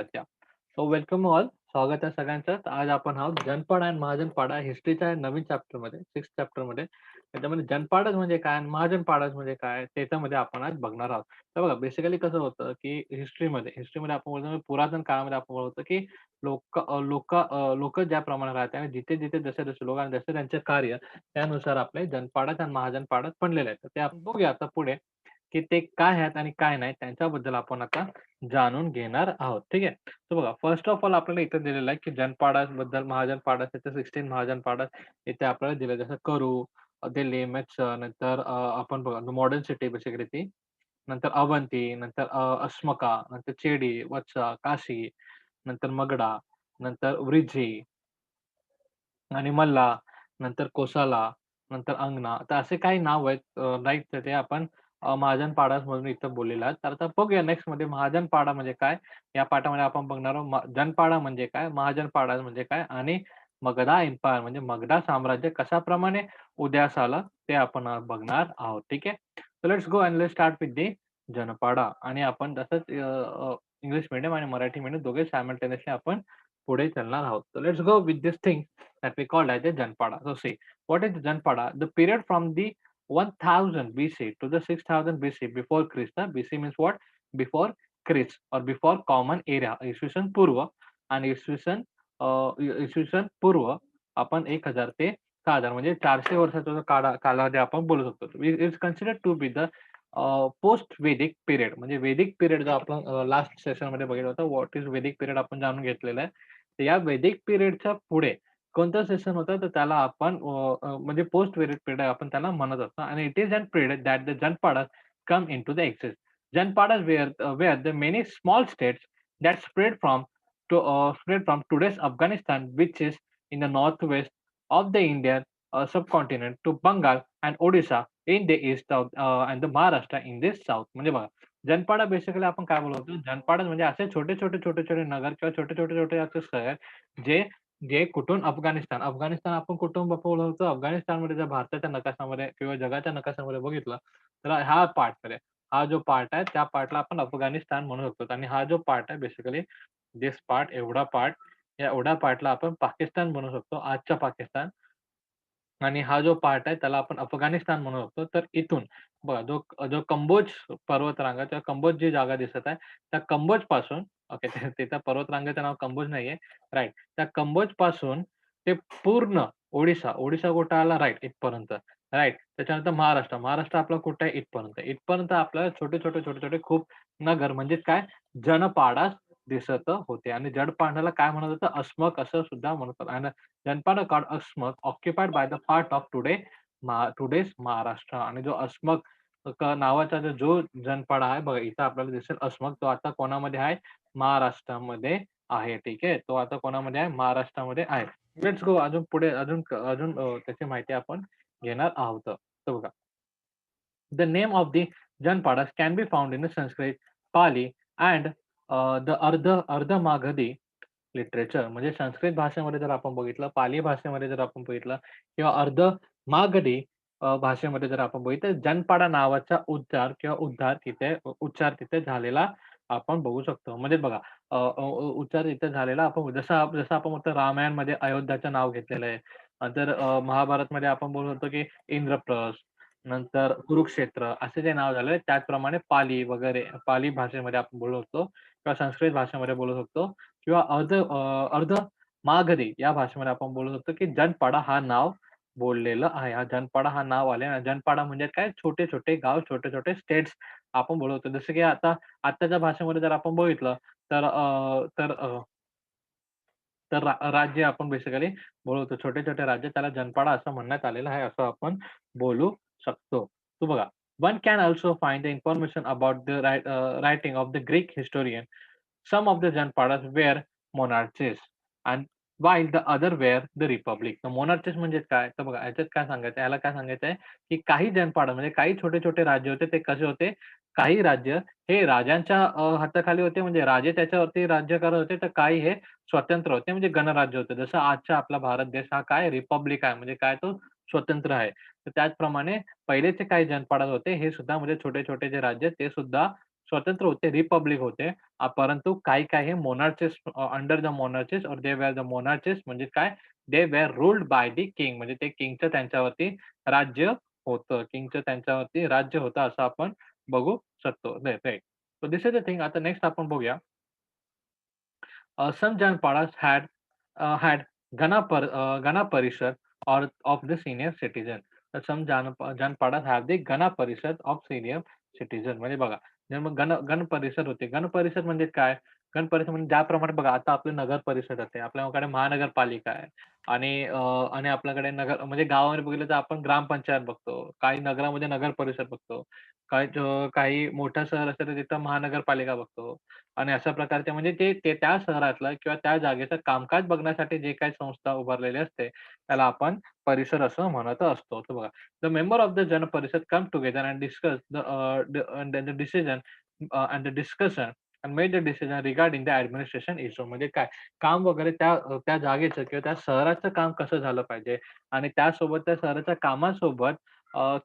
अच्छा. So welcome all. स्वागत आहे सगळ्यांचं. आज आपण आहोत जनपाड आणि महाजनपाडा हिस्ट्रीच्या नवीन चॅप्टरमध्ये, 6th चॅप्टरमध्ये. त्याच्यामध्ये जनपाडच म्हणजे काय आणि महाजनपाडाच म्हणजे काय? त्याच्यामध्ये आपण आज बघणार आहोत. तर बघा बेसिकली कसं होतं, की हिस्ट्रीमध्ये हिस्ट्रीमध्ये आपण बोलतो म्हणजे पुरातन काळामध्ये आपण बोलतो, की लोक लोक लोक ज्या प्रमाणात राहते आणि जिथे-जिथे, जसे-जसे लोक आणि जसे त्यांचे कार्य त्यानुसार आपले जनपाडात आणि महाजनपाडात पडलेले आहेत. तर ते आपण बघूया आता पुढे, की ते काय आहेत आणि काय नाही त्यांच्याबद्दल आपण आता जाणून घेणार आहोत. ठीक आहे. तर बघा फर्स्ट ऑफ ऑल आपल्याला इथे दिलेलं आहे, की जनपाडाबद्दल, महाजनपाडा त्याचे 16 महाजनपाडा इथे आपल्याला दिलं जसं करू, ते दिल्ली, नंतर अ, आपण बघा मॉडर्न सिटी बेसिकली ती. नंतर अवंती, नंतर अ, अस्मका, नंतर चेडी, वत्सा, काशी, नंतर मगडा, नंतर व्रिझी आणि मल्ला, नंतर कोसाला, नंतर अंगना. तर असे काही नाव आहेत अ, राइट तर ते आपण महाजन म्हणून इथं बोललेला आहे. तर आता बघूया नेक्स्टमध्ये महाजनपाडा म्हणजे काय? या पाठामध्ये आपण बघणार आहोत. जनपाडा म्हणजे काय? महाजनपाडा म्हणजे काय? आणि मगधा एम्पायर म्हणजे मगधा साम्राज्य कशाप्रमाणे उदयास आलं ते आपण बघणार आहोत. ठीक आहे. So let's go and let start with the Janapada आणि आपण तसंच इंग्लिश मीडियम आणि मराठी मीडियम दोघे सायमल्टेनियसली आपण पुढे चालणार आहोत. So let's go with this thing that we called as a Janapada so see what is Janapada the period from the 1000 BC to the 6000 BC before Krishna. BC means what? Before Christ or before common era. इसवी Purva पूर्व आणि इसवी सन अ, इ इसवी सन पूर्व आपण 1000 ते 6000 म्हणजे चारशे वर्षाचा जो काळा कालावधी आपण बोलू शकतो. It is consider to be the post Vedic period म्हणजे वेदिक पिरियड जो आपण uh, लास्ट सेशनमध्ये बघितलं होतं. व्हॉट इज वेदिक पिरियड आपण जाणून घेतलेला आहे. तर या वेदिक पिरियडच्या पुढे कोणतं सेशन होतं तर त्याला आपण अ, अ, म्हणजे पोस्ट वेरियड पिरियड आपण त्याला म्हणत असतो. आणि it is an period that the Janapadas come into the access Janapadas where where the many small states that spread from to spread from today's Afghanistan which is in the north west of the Indian subcontinent to Bengal and Odisha in the east and the Maharashtra in the south. म्हणजे बघा जनपाडा basically आपण काय बोलतो जनपाडा म्हणजे असे छोटे-छोटे, छोटे-छोटे नगर किंवा छोटे-छोटे, छोटे असे शहर जे जे कुठून अफगाणिस्तान, अफगाणिस्तान आपण कुठून ओळखतो अफगाणिस्तानमध्ये जर भारताच्या नकाशामध्ये किंवा जगाच्या नकाशामध्ये बघितलं, तर हा पार्ट हा जो पार्ट आहे त्या पार्टला आपण अफगाणिस्तान म्हणू शकतो आणि हा जो पार्ट आहे बेसिकली धिस पार्ट एवढा पार्ट, या एवढ्या पार्टला आपण पाकिस्तान म्हणू शकतो, आजच्या पाकिस्तान. आणि हा जो पार्ट आहे त्याला आपण अफगाणिस्तान म्हणू शकतो. तर इथून बघा जो जो कंबोज पर्वतरांगा किंवा कंबोज जी जागा दिसत आहे, त्या कंबोजपासून ओके तिथं पर्वतरांगेचं नाव कंबोज नाहीये. राइट. त्या कंबोजपासून ते पूर्ण ओडिशा, ओडिशा कुठं आला? राइट इथपर्यंत. राइट. त्याच्यानंतर महाराष्ट्र, महाराष्ट्र आपला कुठे आहे? इथपर्यंत. इथपर्यंत आपल्याला छोटे-छोटे, छोटे-छोटे खूप नगर म्हणजे काय जनपाडा दिसत होते आणि जनपाडाला काय म्हणत होतं? अस्मक असं सुद्धा म्हणत आणि Janapada called Asmaka occupied by the part of today Maha Maharashtra आणि जो अस्मक नावाचा जो जो जनपाडा आहे बघा इथं आपल्याला दिसेल अस्मक तो आता कोणामध्ये आहे? महाराष्ट्रामध्ये आहे. ठीक आहे. तो आता कोणामध्ये आहे? महाराष्ट्रामध्ये आहे. लेट्स गो अजून पुढे अजून अजून त्याची माहिती आपण घेणार आहोत. तर बघा. The name of the Janapadas can be found in the Sanskrit, Pali the Ardha Ardha Magadhi literature म्हणजे संस्कृत भाषेमध्ये जर आपण बघितलं, पाली भाषेमध्ये जर आपण बघितलं किंवा अर्ध मागधी अ, भाषेमध्ये जर आपण बघितलं, तर जनपाडा नावाचा उच्चार किंवा उद्धार तिथे उच्चार तिथे झालेला आपण बघू शकतो. म्हणजे बघा अ, अ, उच्चार तिथे झालेला आपण जसं जसं आपण म्हणतो रामायणमध्ये अयोध्याचं नाव घेतलेलं आहे. नंतर अ, महाभारतमध्ये आपण बोलू शकतो, की इंद्रप्रस्थ, नंतर कुरुक्षेत्र असे जे नाव झाले त्याचप्रमाणे पाली वगैरे पाली भाषेमध्ये आपण बोलू शकतो किंवा संस्कृत भाषेमध्ये बोलू शकतो किंवा अर्ध अ, अर्ध मागधी या भाषेमध्ये आपण बोलू शकतो, की जनपाडा हा नाव बोललेलं आहे. हा जनपाडा हा नाव आले आणि जनपाडा म्हणजे काय छोटे-छोटे गाव, छोटे-छोटे स्टेट्स आपण बोलवतो. जसं की आता आत्ताच्या भाषेमध्ये जर आपण बघितलं तर अ, तर अ तर रा राज्य आपण बेसिकली बोलवतो. छोटे-छोटे राज्य त्याला जनपाडा असं म्हणण्यात आलेलं आहे, असं आपण बोलू शकतो. तर बघा, one can also find the information about the wri uh, writing of the Greek historian. Some of the Janpadas were monarchies while the other were the republic तर monarchies म्हणजे काय? तर बघा याच्यात काय सांगायचं याला काय सांगायचं आहे, की काही जनपाड म्हणजे काही छोटे-छोटे राज्य होते ते कसे होते? काही राज्य हे राजांच्या हाताखाली होते म्हणजे राजे त्याच्यावरती राज्य करत होते, तर काही हे स्वतंत्र होते म्हणजे गणराज्य होते. जसं आजचा आपला भारत देश हा काय रिपब्लिक आहे म्हणजे काय तो स्वतंत्र आहे. तर त्याचप्रमाणे पहिलेचे काही जनपाडात होते हे सुद्धा म्हणजे छोटे-छोटे जे राज्य ते सुद्धा स्वतंत्र होते, रिपब्लिक होते. परंतु काही-काही हे मोनार्चिस अंडर द मोनार्चेस और दे वेअर द मोनार्चेस म्हणजे काय? They were ruled by the king म्हणजे ते किंगचं त्यांच्यावरती राज्य होतं. किंगचं त्यांच्यावरती राज्य होतं असं आपण बघू शकतो. So this is the thing. आता नेक्स्ट आपण बघूया. अ, सम जनपाडास हॅड हॅड गणा पर गणा परिषद और ऑफ द सिनियर सिटीजन तर सम जान जनपाडास हॅव द गणा परिषद ऑफ सिनियर सिटीजन म्हणजे बघा, मग गण गण परिषद होते. गण परिषद म्हणजे काय? कारण परिसर म्हणजे ज्याप्रमाणे बघा आता आपलं नगर परिषद असते. आपल्याकडे महानगरपालिका आहे आणि आणि आपल्याकडे नगर म्हणजे गावामध्ये बघितलं तर आपण ग्रामपंचायत बघतो. काही नगरामध्ये नगर परिषद बघतो. काही काही मोठं शहर असेल तर तिथं महानगरपालिका बघतो आणि अशा प्रकारचे म्हणजे ते ते त्या शहरातलं किंवा त्या जागेचं कामकाज बघण्यासाठी जे काही संस्था उभारलेली असते, त्याला आपण परिसर असं म्हणत असतो. बघा, the member of the Jan Parishad come together and discuss the decision and the discussion and made the decision regarding the administration issue म्हणजे काय? काम वगैरे त्या त्या जागेचं किंवा त्या शहराचं काम कसं झालं पाहिजे? आणि त्यासोबत त्या शहराच्या कामासोबत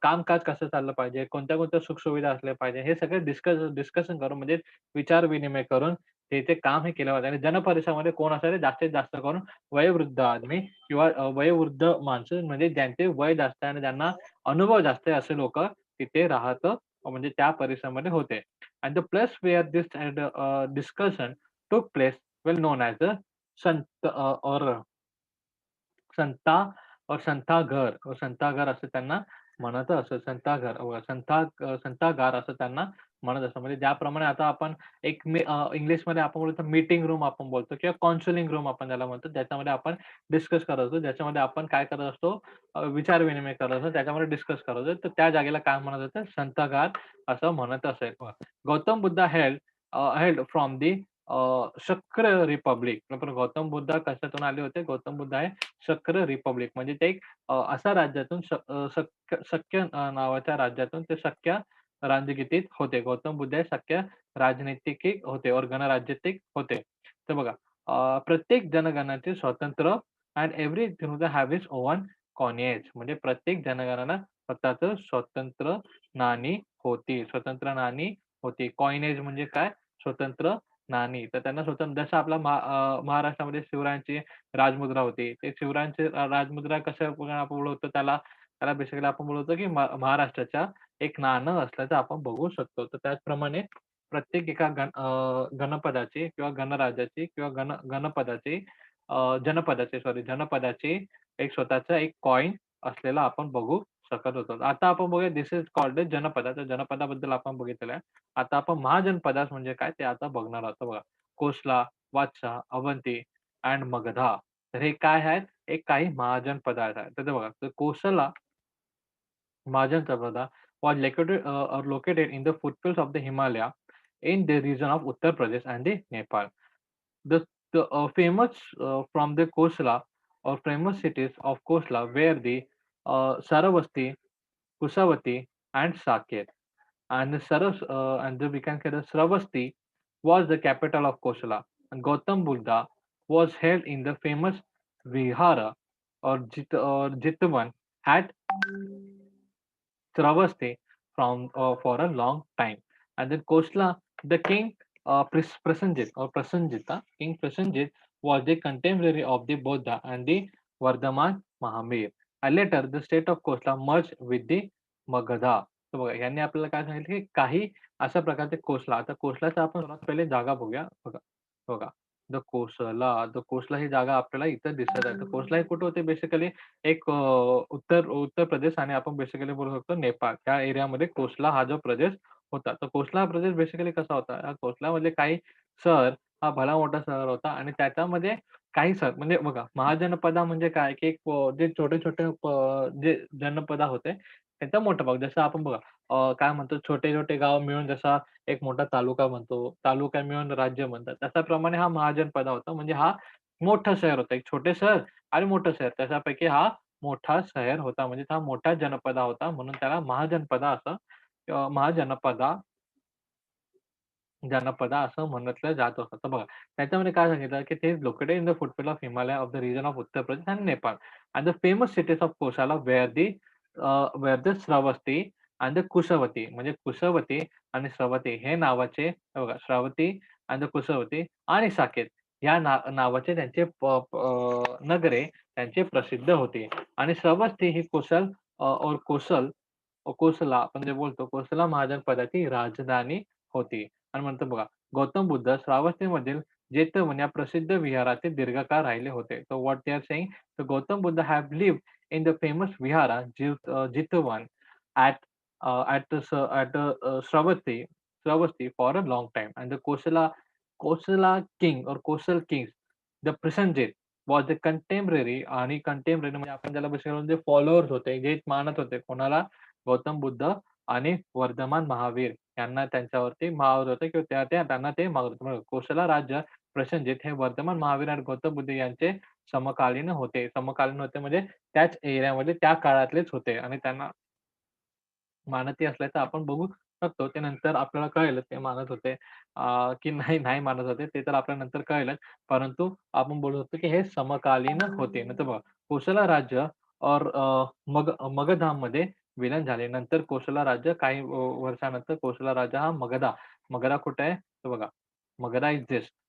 कामकाज कसं चाललं पाहिजे, कोणत्या-कोणत्या सुखसुविधा असल्या पाहिजे, हे सगळे डिस्कस डिस्कशन करून म्हणजे विचार-विनिमय करून ते ते काम हे केलं पाहिजे. आणि जनपरिषदेमध्ये कोण असायचे जास्तीत जास्त करून वयोवृद्ध आदमी किंवा वयोवृद्ध माणसं म्हणजे ज्यांचे वय जास्त आहे आणि ज्यांना अनुभव जास्त आहे असे लोक तिथे राहत. म्हणजे त्या परिसरामध्ये होते. And the place where this and discussion took place well known as the Sant or Santha और संताघर संताघर असं त्यांना म्हणत असं संताघर संता संतागार असं त्यांना म्हणत असतो म्हणजे ज्याप्रमाणे आता आपण एक इंग्लिशमध्ये इंग्लिशमध्ये आपण बोलतो मीटिंग रूम आपण बोलतो किंवा काउन्सिलिंग रूम आपण ज्याला म्हणतो. ज्याच्यामध्ये आपण डिस्कस करत असतो. ज्याच्यामध्ये आपण काय करत असतो विचार-विनिमय करत असतो. त्याच्यामध्ये डिस्कस करत असतो. तर त्या जागेला काय म्हणत होते? संतागार असं म्हणत असेल. Gautam Buddha held held from the Shakya republic. पण गौतम बुद्ध कशातून आले होते? गौतम बुद्ध हे शक्र रिपब्लिक म्हणजे ते एक असा राज्यातून शक्य नावाच्या राज्यातून ते शक्य राजगितीत होते. गौतम बुद्ध हे शक्य राजनैतिक होते और गणराज्यतिक होते. तर बघा अं प्रत्येक जनगणाचे स्वातंत्र्य and every have is own coinage म्हणजे प्रत्येक जनगणना स्वतःच स्वतंत्र नाणी होती. स्वतंत्र नाणी होती. कॉइनेज म्हणजे काय? स्वतंत्र नाणी. तर त्यांना स्वतंत्र जसं आपला महा महाराष्ट्रामध्ये शिवरायांची राजमुद्रा होती. ते शिवरायांची रा राजमुद्रा कशा आपण बोलवतो त्याला त्याला बेसिकली आपण बोलवतो की महा महाराष्ट्राच्या एक नाणं असल्याचं आपण बघू शकतो. तर त्याचप्रमाणे प्रत्येक एका गण अ, गणपदाची किंवा गणराज्याची किंवा गण गणपदाची अ, सॉरी जनपदाची एक स्वतःचा एक कॉइन असलेला आपण बघू शकत होतो. आता आपण बघूया धिस इज कॉल्ड जनपदा तर जनपदाबद्दल आपण बघितलेलं आहे. आता आपण महाजनपदास म्हणजे काय ते आता बघणार आहोत. बघा कोसला, वात्सा, अवंती अँड मगधा. तर हे काय आहेत? हे काही महाजनपद आहेत. तर बघा तर Kosala mahajanapada was located uh, or located in the foothills of the Himalaya in the region of Uttar Pradesh and the Nepal. The, the uh, famous uh, from the Kosala or famous cities of Kosala were the uh, Saravasti, Kusavati, and Saket. And the Saras, uh, and the, we can say the Sravasti was the capital of Kosala. And Gautam Buddha was held in the famous Vihara or Jit or Jitvan at Sravasti from uh, for a long time. And then Kosla, the king uh, Pras- Prasenjit or Prasanjita, King Prasanjit was the contemporary of the Buddha and the Vardhaman Mahamir. And later, the state of Kosla merged with the Magadha. तर बघा यांनी आपल्याला काय सांगितलं की काही अशा प्रकारचे कोसला आता कोसलाचा आपण सर्वात पहिले जागा बघूया बघा बघा द कोसला द कोसला ही जागा आपल्याला इथं दिसत आहे. तर कोसला हे कुठे होते? बेसिकली एक अ, उत्तर उत्तर प्रदेश आणि आपण बेसिकली बोलू शकतो नेपाळ. त्या एरियामध्ये कोसला हा जो प्रदेश होता. तर कोसला हा प्रदेश बेसिकली कसा होता? या कोसलामध्ये काही शहर हा भला मोठा शहर होता आणि त्याच्यामध्ये काही शहर म्हणजे बघा महाजनपदा म्हणजे काय? की एक अ, जे छोटे-छोटे प जे जनपदा होते त्याचा मोठा भाग. जसं आपण बघा अ, काय म्हणतो छोटे-छोटे गाव मिळून जसा एक मोठा तालुका बनतो. तालुका मिळून राज्य बनतात. त्याप्रमाणे हा महाजनपदा होता. म्हणजे हा मोठं शहर होतं. एक छोटे शहर आणि मोठं शहर त्याच्यापैकी हा मोठा शहर होता. म्हणजे हा मोठा जनपदा होता. म्हणून त्याला महाजनपदा असं अ, महाजनपदा जनपदा असं म्हटलं जात होतं. तर बघा त्याच्यामध्ये काय सांगितलं, की ते located in the foothill of Himalaya of the region of Uttar Pradesh and Nepal. And the famous cities of Kosala where the uh, where Shravasti आणि द कुशवती म्हणजे कुशवती आणि श्रवती हे नावाचे हे बघा श्रावती आणि द कुशवती आणि साकेत या ना नावाचे त्यांचे प प अ, नगरे त्यांचे प्रसिद्ध होते. आणि श्रवस्ती ही कुशल अ, और कोसल कोसला आपण जे बोलतो कोसला महाजनपदाची राजधानी होती. आणि म्हणतो बघा गौतम बुद्ध श्रावस्तीमधील Jetavun या प्रसिद्ध विहाराचे दीर्घकाळ राहिले होते so what they are saying the Gautam Buddha have live in the famous vihara Jetavana at at at Shravasti Shravasti for a long time and the Kosala Kosala king or Kosal kings the Prasenjit was the contemporary आणि contemporary म्हणजे आपण ज्याला बस followers होते जे मानत होते कोणाला गौतम बुद्ध आणि वर्धमान महावीर यांना त्यांच्यावरती मावत होते किंवा त्या त्या- त्यांना ते मागत होते कोसला राज्य प्रसंजित हे वर्धमान महावीर आणि गौतम बुद्ध यांचे समकालीन होते समकालीन होते म्हणजे त्याच एरियामध्ये त्या काळातलेच होते आणि त्यांना मानती असल्याचं आपण बघू शकतो. ते नंतर आपल्याला कळेल ते मानत होते की नाही, नाही मानत होते. ते तर आपल्याला नंतर कळेलच. परंतु आपण बोलू शकतो की हे समकालीन होते. नंतर बघा कोसला राज्य और मग मग मगधामध्ये विलीन झाले. नंतर कोसला राज्य काही वर्षानंतर कोसला राजा हा मगधा. मगधा कुठे आहे? तर बघा मगधा इज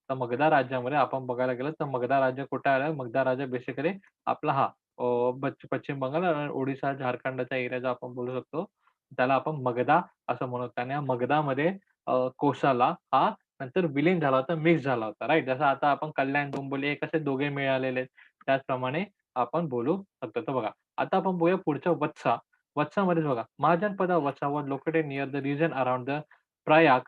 तर मगधा राज्यामध्ये आपण बघायला गेलं तर मगधा राज्य कुठे आलं? मगधा राज्य बेसिकली आपला हा पश्चिम बंगाल आणि ओडिशा झारखंडचा एरिया जो आपण बोलू शकतो. त्याला आपण मगधा असं म्हणतो आणि मगधामध्ये कोसाला हा नंतर विलीन झाला होता, मिक्स झाला होता, राईट जसं आता आपण कल्याण, डोंबोली एक कसे दोघे मिळालेले त्याचप्रमाणे आपण बोलू शकतो. तर बघा, आता आपण बघूया पुढच्या वत्सा. Vatsamar is Vaga. Mahajanpada Vatsavar located near the region around the Prayag.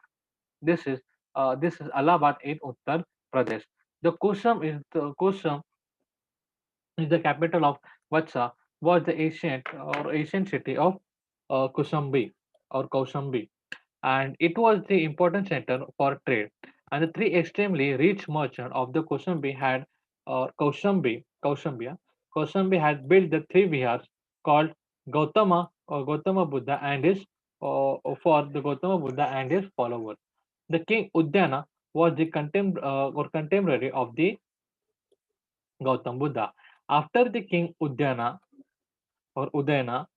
This is uh, this is Allahabad in Uttar Pradesh. The Kusum is the Kusum is the capital of Vatsa, was the ancient or ancient city of uh, or Kausambi, and it was the important center for trade. And the three extremely rich merchants of the Kusambi had uh, or Kausambi, Kausambia, Kausambi had built the three vihars called Gautama or Gautama Buddha and his or for the Gautama Buddha and his followers. The king Uddana was the contem- uh, or contemporary of the Gautama Buddha. After the king Uddana or Udayana,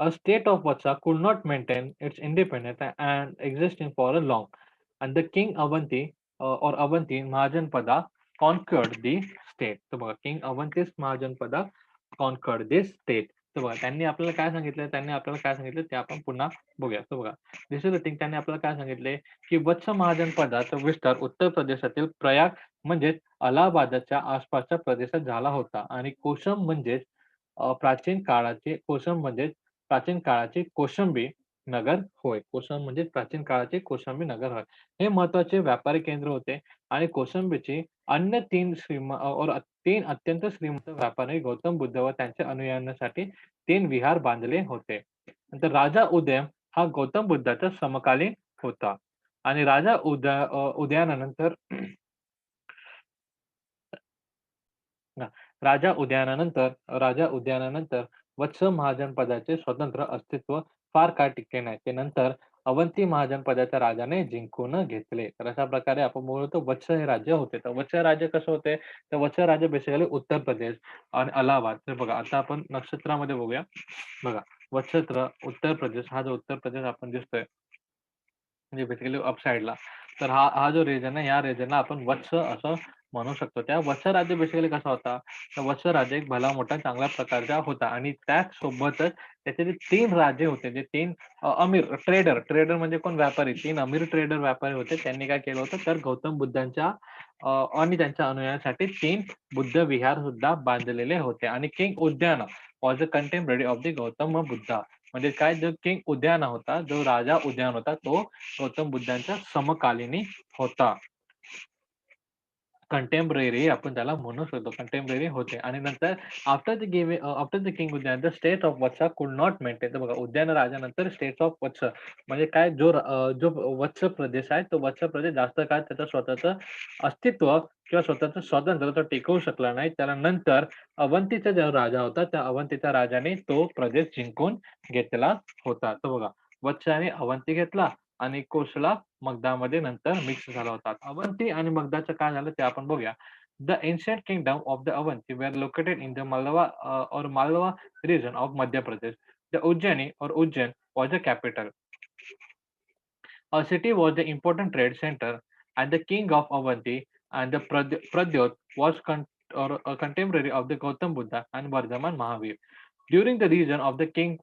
a state of Vatsa could not maintain its independence and existing for a long. And the king Avanti uh, or Avanti Mahajanpada conquered the state. So, King Avantis Mahajanpada conquered this state. तर बघा त्यांनी आपल्याला काय सांगितलं त्यांनी आपल्याला काय सांगितलं ते आपण पुन्हा बघूया. तर बघा दिस थिंग त्यांनी आपल्याला काय सांगितले? की वत्स महाजनपदाचा विस्तार उत्तर प्रदेशातील प्रयाग म्हणजेच अलाहाबादच्या आसपासच्या प्रदेशात झाला होता. आणि कोशम म्हणजेच प्राचीन काळाचे कोशम म्हणजेच प्राचीन काळाचे कोशंबी नगर होय. कोशम म्हणजे प्राचीन काळाचे कोसंबी नगर होय. हे महत्त्वाचे व्यापारी केंद्र होते आणि कोसंबीचे अन्य तीन श्रीम और तीन अत्यंत श्रीमंत व्यापारी गौतम बुद्ध व त्यांच्या अनुयायांसाठी तीन विहार बांधले होते. नंतर राजा उदयन हा गौतम बुद्धाचा समकालीन होता आणि राजा उदय उदयानंतर राजा उदयानानंतर राजा उदयानानंतर वत्स महाजनपदाचे स्वतंत्र अस्तित्व फार काळ टिकले नाही. ते नंतर अवंती महाजनपदाच्या राजाने जिंकून घेतले. तर अशा प्रकारे आपण बोलतो वत्स हे राज्य होते. तर वत्स राज्य कसं होते? तर वत्स राज्य बेसिकली उत्तर प्रदेश आणि अलाहाबाद. तर बघा आता आपण नक्षत्रामध्ये बघूया. बघा वत्सत्र उत्तर प्रदेश हा जो उत्तर प्रदेश आपण दिसतोय म्हणजे बेसिकली अपसाईडला तर हा हा जो रिजन आहे, या रिजनला आपण वत्स असं म्हणू शकतो. त्या वत्स राज्य बेसिकली कसा होता? तर वत्स राज्य एक भला मोठा चांगल्या प्रकारचा होता आणि त्याचसोबतच त्याचे जे तीन राजे होते, जे तीन अमीर ट्रेडर, ट्रेडर म्हणजे कोण? व्यापारी. तीन अमीर ट्रेडर व्यापारी होते. त्यांनी काय केलं होतं? तर गौतम बुद्धांच्या आणि त्यांच्या अनुयायांसाठी तीन बुद्ध विहार सुद्धा बांधलेले होते आणि king Udayan was a contemporary of the Gautam Buddha. म्हणजे काय? जो किंग उद्यान होता, जो राजा उद्यान होता, तो गौतम बुद्धांच्या समकालीनी होता. कंटेम्पररी आपण त्याला म्हणू शकतो. कंटेम्पररी होते आणि नंतर after the game after the king Udayan the state of Vatsa could not maintain. तर बघा उद्यान राजानंतर स्टेट ऑफ वत्स म्हणजे काय? जो जो वत्स प्रदेश आहे, तो वत्स प्रदेश जास्त काळ त्याचं स्वतःचं अस्तित्व किंवा स्वतःचं स्वातंत्र्य तो टिकवू शकला नाही. त्याला नंतर अवंतीचा जो राजा होता, त्या अवंतीच्या राजाने तो प्रदेश जिंकून घेतला होता. तर बघा वत्साने अवंती घेतला आणि कोसला मग्धामध्ये नंतर मिक्स झाला होता अवंती आणि मगधाचं काय झालं ते आपण बघूया the ancient kingdom of the Avanti were located in the Malwa or Malwa region of Madhya Pradesh the Ujjaini or Ujjain was a capital a city was the important trade centre and the king of Avanti and the Prad Pradyota was कं of the contemporary of the Gautam Buddha and Vardhaman Mahavir. During the reign of the King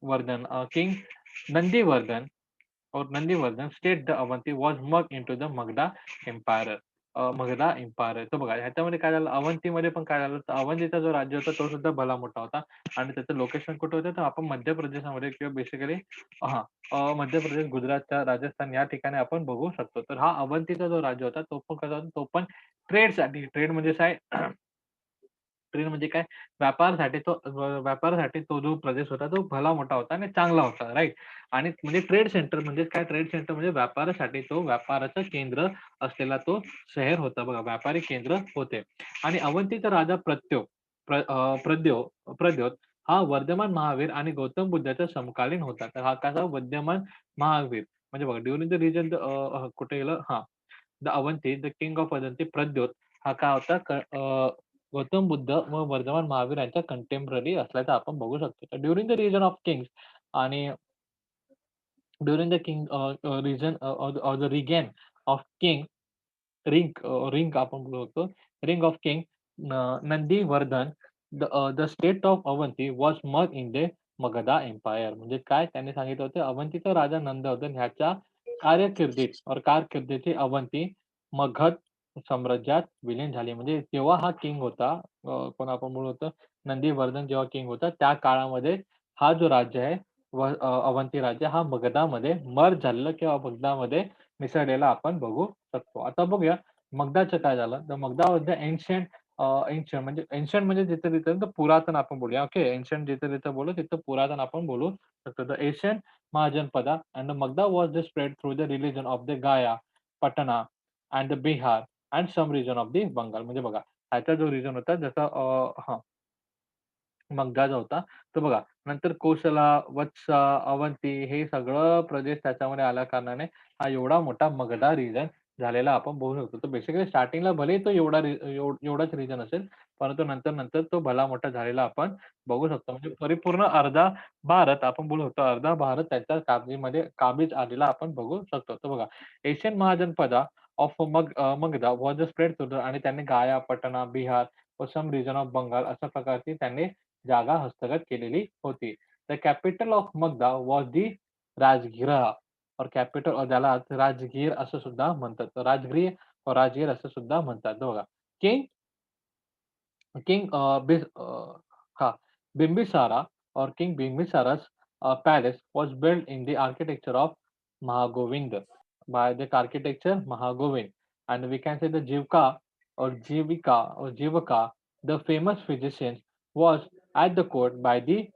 or Nandivardhan state the Avanti was merged into the Magda Empire. Magadha empire तर बघा ह्याच्यामध्ये काय झालं? अवंतीमध्ये पण काय झालं? तर अवंतीचा जो राज्य होता तो सुद्धा भला मोठा होता. आणि त्याचं लोकेशन कुठे होतं? तर आपण मध्य प्रदेशामध्ये किंवा बेसिकली हा मध्य प्रदेश गुजरातच्या राजस्थान या ठिकाणी आपण बघू शकतो. तर हा अवंतीचा जो राज्य होता तो पण कसा होता? तो पण ट्रेडसाठी ट्रेड म्हणजे काय ट्रेड म्हणजे काय? व्यापारासाठी तो व्यापारासाठी तो जो प्रदेश होता तो भला मोठा होता आणि चांगला होता राईट आणि म्हणजे ट्रेड सेंटर म्हणजे काय? ट्रेड सेंटर म्हणजे व्यापारासाठी तो व्यापाराचं केंद्र असलेला तो शहर होता बघा व्यापारी केंद्र होते. आणि अवंतीचा राजा प्रत्यो प्रद्यो प्रद्योत हा वर्धमान महावीर आणि गौतम बुद्धाचा समकालीन होता. तर हा कसा? वर्धमान महावीर. म्हणजे बघा ड्युरिंग द रिजन कुठे गेलं? हा. The Avanti the king of Avanti Pradyota हा काय होता? अं, गौतम बुद्ध व वर्धमान महावीर यांच्या कंटेम्पररी असल्याचं आपण बघू शकतो. During the region of kings आणि during the king region or the reign of king ring ring आपण बोलू शकतो. Ring of king Nandivardhan the state of Avanti was मग इन द मगधा एम्पायर म्हणजे काय? त्यांनी सांगितलं होतं अवंतीचा राजा नंदवर्धन ह्याच्या कार्यकिर्दीत और कारकिर्दीची अवंती मगध साम्राज्यात विलीन झाली. म्हणजे तेव्हा हा किंग होता कोण आपण म्हणू होतं नंदीवर्धन जेव्हा किंग होता त्या काळामध्ये हा जो राज्य आहे अवंती राज्य हा मगधामध्ये मर्ज झालेलं किंवा मगधामध्ये मिसळलेला आपण बघू शकतो. आता बघूया मगधाचं काय झालं. तर मगधामध्ये एन्शियंट एन्शियंट म्हणजे एन्शियंट म्हणजे, म्हणजे जिथं तिथं तर पुरातन आपण बोलूया. ओके एन्शियंट जिथं तिथं बोलू तिथं पुरातन आपण बोलू शकतो. The Asian Mahajanapada and Magadha was the spread through the religion of the Gaya Patna and the Bihar and some region of the Bengal म्हणजे बघा ह्याचा जो रिजन होता जसा हा. मगधा जो होता तो बघा नंतर कोसला वत्सा अवंती हे सगळं प्रदेश त्याच्यामध्ये आल्या कारणाने हा एवढा मोठा मगधा रिजन झालेला आपण बघू शकतो. तर बेसिकली स्टार्टिंगला भले तो एवढा एवढाच रिजन असेल परंतु नंतर नंतर तो भला मोठा झालेला आपण बघू शकतो. म्हणजे परिपूर्ण अर्धा भारत आपण बोलू शकतो. अर्धा भारत त्याच्या काबीमध्ये काबीज आलेला आपण बघू शकतो. तर बघा एशियन महाजनपदा ऑफ मग uh, Magadha was spread to आणि त्यांनी गाया पटना बिहार व सम रिजन ऑफ बंगाल अशा प्रकारची त्यांनी जागा हस्तगत केलेली होती the capital of Magadha was the Rajgira or capital ज्याला राजगीर असं सुद्धा म्हणतात राजगिरी राजगीर राजगीर असं सुद्धा म्हणतात बघा किंग किंग हा Bimbisara or king Bimbisara's palace was build in the architecture of Mahagovind by the architecture mahagovind and we can say the jivka or jivika or jivaka the famous physician was at the court by the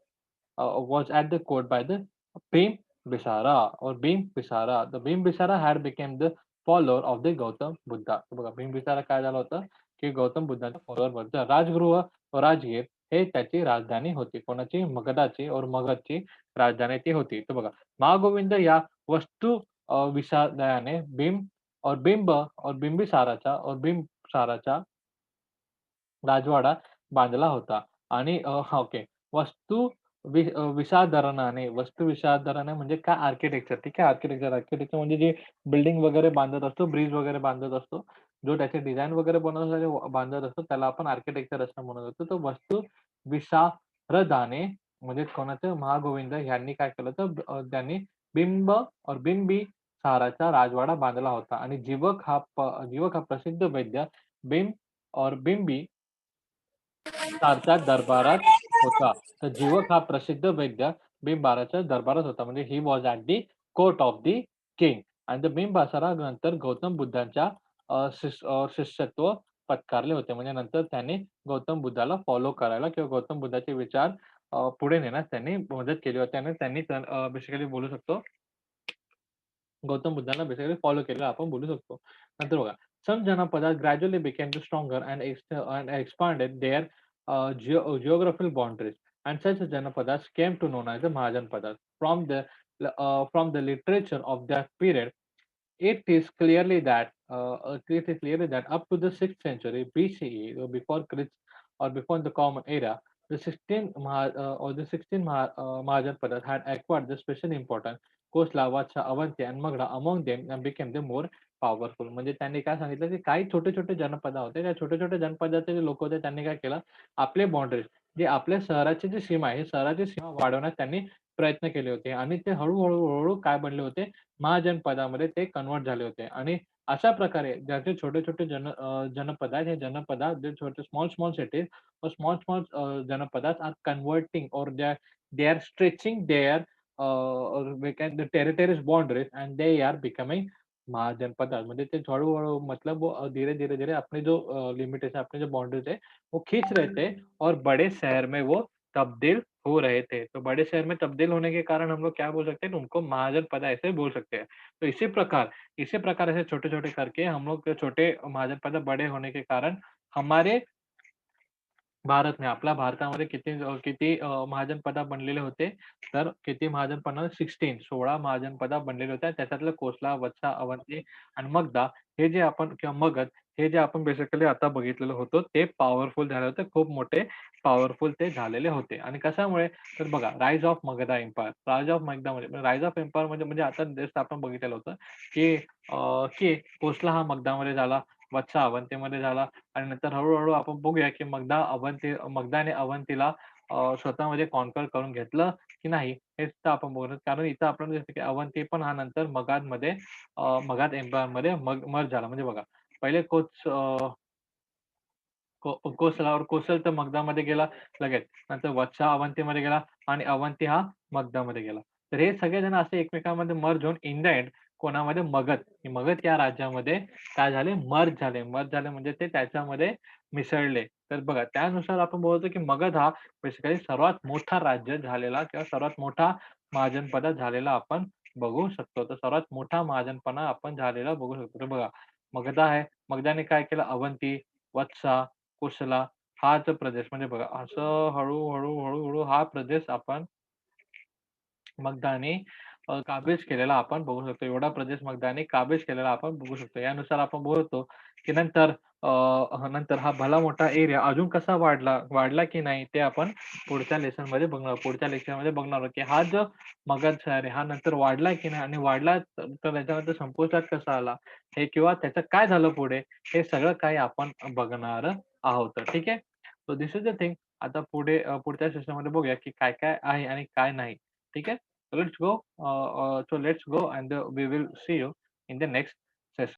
uh, was at the court by the Bhim Bisara or Bhim Bisara. The Bhim Bisara had become the follower of the Gautam Buddha. तर बघा भीम बिसारा काय झालं होतं की गौतम बुद्धाच्या follower बनतो राजगृह व राजगीर हे त्याची राजधानी होती कोणाची मगधाची और मगधची राजधानी ती होती तर बघा महागोविंद या वस्तू विषादयाने भीम और बिंब और बिंबिसाराचा और बिंबसाराचा राजवाडा बांधला होता. आणि हा ओके. वस्तू वि वस्तू विसाधरणाने म्हणजे काय आर्किटेक्चर ठीक आहे आर्किटेक्चर आर्किटेक्चर म्हणजे जे बिल्डिंग वगैरे बांधत असतो ब्रिज वगैरे बांधत असतो जो त्याचे डिझाईन वगैरे बनवण्यासाठी बांधत असतो त्याला आपण आर्किटेक्चर असं म्हणत असतो. तर वस्तू विषारदाने म्हणजे कोणाचं? महागोविंद यांनी काय केलं तर त्यांनी बिंब और बिंबी साराचा राजवाडा बांधला होता. आणि जीवक हा जीवक हा प्रसिद्ध वैद्य बिंब और बिंबी सारच्या दरबारात होता. तर जीवक हा प्रसिद्ध वैद्य बिंबाराच्या दरबारात होता. म्हणजे he was at the court of the king आणि द बिंबासारा नंतर गौतम बुद्धांच्या शिष्यत्व पत्कारले होते. म्हणजे नंतर त्याने गौतम बुद्धाला फॉलो करायला किंवा गौतम बुद्धाचे विचार अ, पुढे नेण्यास त्यांनी मदत केली होती आणि त्यांनी बेसिकली बोलू शकतो गौतम बुद्धांना बेसिकली फॉलो केलेलं आपण बोलू शकतो नंतर बघा some janapada gradually became too stronger and and expanded their geographical boundaries and such janapadas came to known as the mahajanapadas from the from the literature of that period it is clearly that uh, uh, it is clearly that up to the sixth century BCE or before Christ or before the common era, The 16 Mahar, uh, or the 16 Mahar, uh, Mahajan Padas had acquired the special importance. Kosala Vatsa Avanti आणि Magadha among them became the more powerful म्हणजे त्यांनी काय सांगितलं की काही छोटे छोटे जनपदा होते त्या छोट्या छोट्या जनपदाचे जे लोक होते त्यांनी काय केलं आपले बाउंड्रीज जे आपल्या शहराची जी सीमा आहे शहराची सीमा वाढवण्यात त्यांनी प्रयत्न केले होते आणि ते हळूहळू हळूहळू काय बनले होते? महाजनपदामध्ये ते कन्वर्ट झाले होते. आणि अशा प्रकारे ज्याचे छोटे छोटे जन जनपद आहेत हे जनपदात जे छोटे small small cities or small small uh, are they are stretching their uh, or we can the territories boundaries and they are becoming mahajanapada म्हणजे ते हळू मतलब वो धीरे धीरे धीरे अपने जो लिमिटेशन अपने जो बाउंड्रीज है वो खींच रहे थे और बड़े शहर में वो तब्दील हो रहे थे। तो बड़े शहर में तब्दील होने के कारण हम लोग क्या बोल सकते हैं उनको महाजन महाजनपद ऐसे बोल सकते हैं। तो इसी प्रकार इसी प्रकार ऐसे छोटे छोटे करके हम लोग छोटे महाजनपद बड़े होने के कारण हमारे भारतने आपल्या भारतामध्ये किती किती महाजनपदा बनलेले होते? तर किती महाजनपदा सिक्स्टीन, सोळा महाजनपदा बनलेले होते. त्याच्यातलं कोसला, वत्सा, अवंती आणि मगदा हे जे आपण किंवा मगध हे जे आपण बेसिकली आता बघितलेलं होतं ते पॉवरफुल झाले होते खूप मोठे पॉवरफुल ते झालेले होते. आणि कशामुळे? तर बघा rise of Magadha empire rise of Magadha म्हणजे राईज ऑफ एम्पायर म्हणजे म्हणजे आता जस्ट आपण बघितलेलं होतं की की कोसला हा मगधामध्ये झाला वत्सा अवंतीमध्ये झाला. आणि नंतर हळूहळू आपण बघूया की मगधा अवंती मगधाने अवंतीला स्वतःमध्ये कॉन्कर करून घेतलं की नाही हेच तर आपण बघणार. कारण इथं आपण जसं की अवंती पण हा नंतर मगाधमध्ये मगाध एम्पायरमध्ये मग मर झाला. म्हणजे बघा पहिले कोच कोसल और कोसल तर मगधामध्ये गेला लगेच. नंतर वत्सा अवंतीमध्ये गेला आणि अवंती हा मगधामध्ये गेला. तर हे सगळेजण असे एकमेकांमध्ये मर्ज होऊन इन द एंड कोणामध्ये मगध. मगध या राज्यामध्ये काय झाले? मर्ज झाले. मर्ज झाले म्हणजे ते त्याच्यामध्ये मिसळले. तर बघा त्यानुसार आपण बोलतो की मगध हा बेसिकली सर्वात मोठा राज्य झालेला किंवा सर्वात मोठा महाजनपदा झालेला आपण बघू शकतो. तर सर्वात मोठा महाजनपणा आपण झालेला बघू शकतो. तर बघा मगधा आहे मगधाने काय केलं? अवंती वत्सा कुशला हाच प्रदेश म्हणजे बघा असं हळू हळू हळूहळू हा प्रदेश आपण मगधाने काबीज केलेला आपण बघू शकतो. एवढा प्रदेश मगधाने काबीज केलेला आपण बघू शकतो. यानुसार आपण बोलतो की नंतर नंतर हा भला मोठा एरिया अजून कसा वाढला वाढला की नाही ते आपण पुढच्या लेसनमध्ये बघणार पुढच्या लेक्चरमध्ये बघणार की हा जो मगध शहर आहे हा नंतर वाढला की नाही आणि वाढला तर त्याच्यानंतर संपुष्टात कसा आला हे किंवा त्याचं काय झालं पुढे हे सगळं काही आपण बघणार आहोत. ठीक आहे? So this is the thing आता पुढे पुढच्या सेशनमध्ये बघूया की काय काय आहे आणि काय नाही. ठीक आहे? Let's go so let's go and we will see you in the next